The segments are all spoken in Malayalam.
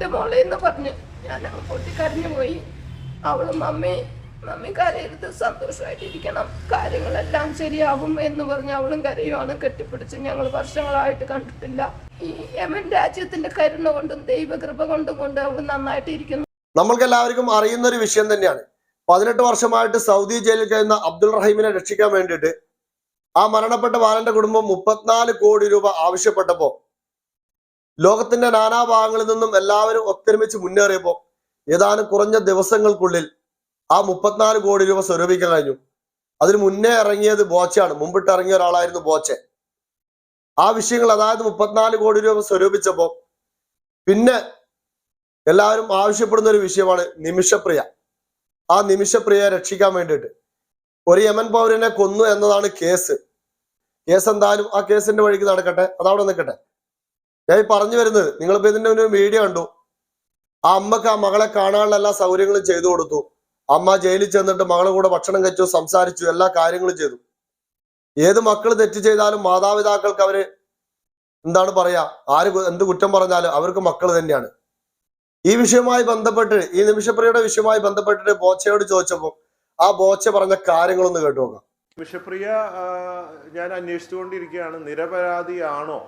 എന്റെ മോളെ എന്ന് പറഞ്ഞു ഞാൻ അങ്ങോട്ട് കരഞ്ഞു പോയി. അവൾ മമ്മി മമ്മി കരയരുത് സന്തോഷമായിട്ടിരിക്കണം കാര്യങ്ങളെല്ലാം ശരിയാവും എന്ന് പറഞ്ഞ് അവളും കരയുവാണ് കെട്ടിപ്പിടിച്ച്. ഞങ്ങൾ വർഷങ്ങളായിട്ട് കണ്ടിട്ടില്ല. ഈ യമൻ രാജ്യത്തിന്റെ കരുണ കൊണ്ടും ദൈവകൃപ കൊണ്ടും കൊണ്ട് അവൾ നന്നായിട്ട് ഇരിക്കുന്നു നമ്മൾക്ക് എല്ലാവർക്കും അറിയുന്ന ഒരു വിഷയം തന്നെയാണ്. പതിനെട്ട് വർഷമായിട്ട് സൗദി ജയിലിൽ കഴിയുന്ന അബ്ദുൾ റഹീമിനെ രക്ഷിക്കാൻ വേണ്ടിയിട്ട് ആ മരണപ്പെട്ട ബാലന്റെ കുടുംബം മുപ്പത്തിനാല് കോടി രൂപ ആവശ്യപ്പെട്ടപ്പോ ലോകത്തിന്റെ നാനാഭാഗങ്ങളിൽ നിന്നും എല്ലാവരും ഒത്തൊരുമിച്ച് മുന്നേറിയപ്പോ ഏതാനും കുറഞ്ഞ ദിവസങ്ങൾക്കുള്ളിൽ ആ മുപ്പത്തിനാല് കോടി രൂപ സ്വരൂപിക്കാൻ കഴിഞ്ഞു. അതിന് മുന്നേ ഇറങ്ങിയത് ബോച്ചയാണ്. മുമ്പിട്ട് ഇറങ്ങിയ ഒരാളായിരുന്നു ബോച്ചെ. ആ വിഷയങ്ങൾ അതായത് മുപ്പത്തിനാല് കോടി രൂപ സ്വരൂപിച്ചപ്പോ പിന്നെ എല്ലാവരും ആവശ്യപ്പെടുന്ന ഒരു വിഷയമാണ് നിമിഷപ്രിയ. ആ നിമിഷപ്രിയ രക്ഷിക്കാൻ വേണ്ടിയിട്ട്. ഒരു യമൻ പൗരനെ കൊന്നു എന്നതാണ് കേസ്. കേസ് എന്തായാലും ആ കേസിന്റെ വഴിക്ക് നടക്കട്ടെ. അതവിടെ നിൽക്കട്ടെ. ഞാൻ പറഞ്ഞു വരുന്നത് നിങ്ങളിപ്പോ ഇതിന്റെ ഒരു വീഡിയോ കണ്ടു. ആ അമ്മയ്ക്ക് ആ മകളെ കാണാനുള്ള എല്ലാ സൗകര്യങ്ങളും ചെയ്തു കൊടുത്തു. അമ്മ ജയിലിൽ ചെന്നിട്ട് മകളെ കൂടെ ഭക്ഷണം കഴിച്ചു സംസാരിച്ചു എല്ലാ കാര്യങ്ങളും ചെയ്തു. ഏത് മക്കൾ തെറ്റ് ചെയ്താലും മാതാപിതാക്കൾക്ക് അവർ എന്താണ് പറയാ ആര് എന്ത് കുറ്റം പറഞ്ഞാലും അവർക്ക് മക്കൾ തന്നെയാണ്. ഈ വിഷയവുമായി ബന്ധപ്പെട്ട് ഈ നിമിഷപ്രിയയുടെ വിഷയവുമായി ബന്ധപ്പെട്ടിട്ട് ബോച്ചയോട് ചോദിച്ചപ്പോൾ ആ ബോച്ച പറഞ്ഞ കാര്യങ്ങളൊന്ന് കേട്ടു നോക്കാം. നിമിഷപ്രിയ ഞാൻ അന്വേഷിച്ചുകൊണ്ടിരിക്കുകയാണ്. നിരപരാധിയാണോ?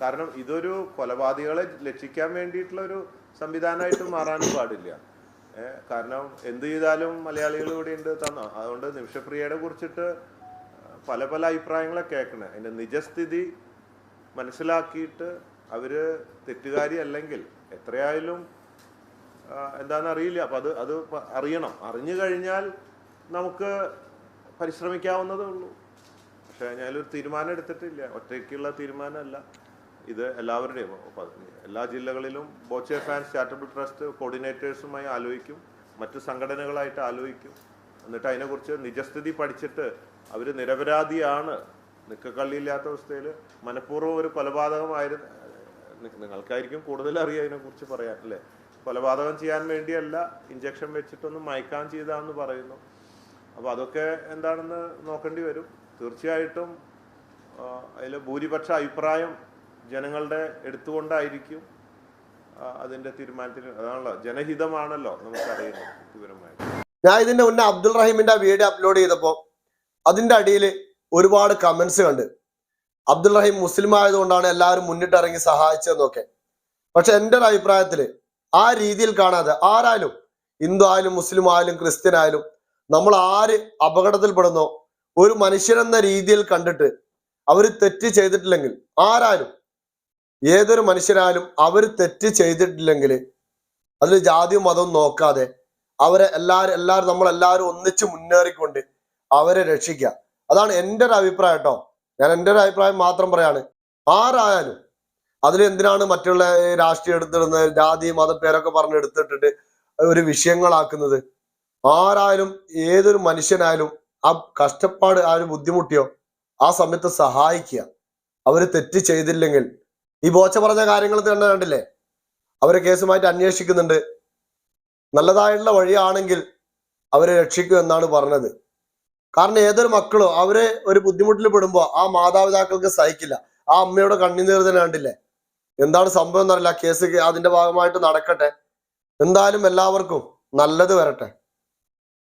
കാരണം ഇതൊരു കൊലപാതകളെ രക്ഷിക്കാൻ വേണ്ടിയിട്ടുള്ള ഒരു സംവിധാനമായിട്ട് മാറാൻ പാടില്ല. കാരണം എന്ത് ചെയ്താലും മലയാളികൾ ഇവിടെ ഉണ്ട് തന്ന അതുകൊണ്ട് നിമിഷപ്രിയയുടെ കുറിച്ചിട്ട് പല പല അഭിപ്രായങ്ങളെ കേൾക്കണേ. അതിന്റെ നിജസ്ഥിതി മനസ്സിലാക്കിയിട്ട് അവർ തെറ്റുകാരി അല്ലെങ്കിൽ എത്രയായാലും എന്താണെന്ന് അറിയില്ല അപ്പം അത് അത് അറിയണം. അറിഞ്ഞു കഴിഞ്ഞാൽ നമുക്ക് പരിശ്രമിക്കാവുന്നതേ ഉള്ളൂ. പക്ഷേ ഞാനൊരു തീരുമാനം എടുത്തിട്ടില്ല. ഒറ്റയ്ക്കുള്ള തീരുമാനമല്ല. ഇത് എല്ലാവരുടെയും എല്ലാ ജില്ലകളിലും ബോച്ചെ ഫാൻസ് ചാരിറ്റബിൾ ട്രസ്റ്റ് കോർഡിനേറ്റേഴ്സുമായി ആലോചിക്കും മറ്റ് സംഘടനകളായിട്ട് ആലോചിക്കും. എന്നിട്ട് അതിനെക്കുറിച്ച് നിജസ്ഥിതി പഠിച്ചിട്ട് അവർ നിരപരാധിയാണ്. നിക്കക്കള്ളിയില്ലാത്ത അവസ്ഥയിൽ മനഃപൂർവം ഒരു കൊലപാതകമായിരുന്നു. നിങ്ങൾക്കായിരിക്കും കൂടുതൽ അറിയാം അതിനെക്കുറിച്ച് പറയാൻ അല്ലേ? കൊലപാതകം ചെയ്യാൻ വേണ്ടിയല്ല ഇഞ്ചക്ഷൻ വെച്ചിട്ടൊന്ന് മയക്കാൻ ചെയ്താന്ന് പറയുന്നു. അപ്പോൾ അതൊക്കെ എന്താണെന്ന് നോക്കേണ്ടി വരും. തീർച്ചയായിട്ടും അതിൽ ഭൂരിപക്ഷ അഭിപ്രായം ജനങ്ങളുടെ എടുത്തുകൊണ്ടായിരിക്കും അതിന്റെ തീരുമാനത്തിന് അതാണല്ലോ ജനഹിതമാണല്ലോ നമുക്കറിയുന്നത് വ്യക്തിപരമായിട്ട്. ഞാൻ ഇതിന്റെ മുന്നേ അബ്ദുൾ റഹീമിന്റെ വീഡിയോ അപ്ലോഡ് ചെയ്തപ്പോൾ അതിന്റെ അടിയിൽ ഒരുപാട് കമന്റ്സ് കണ്ട്. അബ്ദുൾ റഹീം മുസ്ലിം ആയതുകൊണ്ടാണ് എല്ലാവരും മുന്നിട്ടിറങ്ങി സഹായിച്ചതെന്നൊക്കെ. പക്ഷെ എന്റെ ഒരു അഭിപ്രായത്തിൽ ആ രീതിയിൽ കാണാതെ ആരായാലും ഹിന്ദു ആയാലും മുസ്ലിം ആയാലും ക്രിസ്ത്യൻ ആയാലും നമ്മൾ ആര് അപകടത്തിൽപ്പെടുന്നോ ഒരു മനുഷ്യനെന്ന രീതിയിൽ കണ്ടിട്ട് അവർ തെറ്റ് ചെയ്തിട്ടില്ലെങ്കിൽ ആരായാലും ഏതൊരു മനുഷ്യരായാലും അവർ തെറ്റ് ചെയ്തിട്ടില്ലെങ്കിൽ അതിൽ ജാതിയും മതവും നോക്കാതെ അവരെ എല്ലാവരും എല്ലാവരും നമ്മളെല്ലാവരും ഒന്നിച്ച് മുന്നേറിക്കൊണ്ട് അവരെ രക്ഷിക്കുക അതാണ് എന്റെ ഒരു അഭിപ്രായം കേട്ടോ ഞാൻ എന്റെ ഒരു അഭിപ്രായം മാത്രം പറയാണ്. ആരായാലും അതിൽ എന്തിനാണ് മറ്റുള്ള രാഷ്ട്രീയം എടുത്തിടുന്നത്? ജാതി മത പേരൊക്കെ പറഞ്ഞ് എടുത്തിട്ടിട്ട് ഒരു വിഷയങ്ങളാക്കുന്നത്? ആരായാലും ഏതൊരു മനുഷ്യനായാലും ആ കഷ്ടപ്പാട് ആ ഒരു ബുദ്ധിമുട്ടിയോ ആ സമയത്ത് സഹായിക്കുക അവർ തെറ്റ് ചെയ്തില്ലെങ്കിൽ ഈ ബോച്ച പറഞ്ഞ കാര്യങ്ങൾ തന്നെ കണ്ടില്ലേ? അവരെ കേസുമായിട്ട് അന്വേഷിക്കുന്നുണ്ട്. നല്ലതായിട്ടുള്ള വഴിയാണെങ്കിൽ അവരെ രക്ഷിക്കും എന്നാണ് പറഞ്ഞത്. കാരണം ഏതൊരു മക്കളോ അവരെ ഒരു ബുദ്ധിമുട്ടിൽ പെടുമ്പോ ആ മാതാപിതാക്കൾക്ക് സഹിക്കില്ല. ആ അമ്മയുടെ കണ്ണുനീർ തന്നെ കണ്ടില്ലേ? എന്താണ് സംഭവം എന്നറിയില്ല. കേസ് അതിന്റെ ഭാഗമായിട്ട് നടക്കട്ടെ. എന്തായാലും എല്ലാവർക്കും നല്ലത് വരട്ടെ.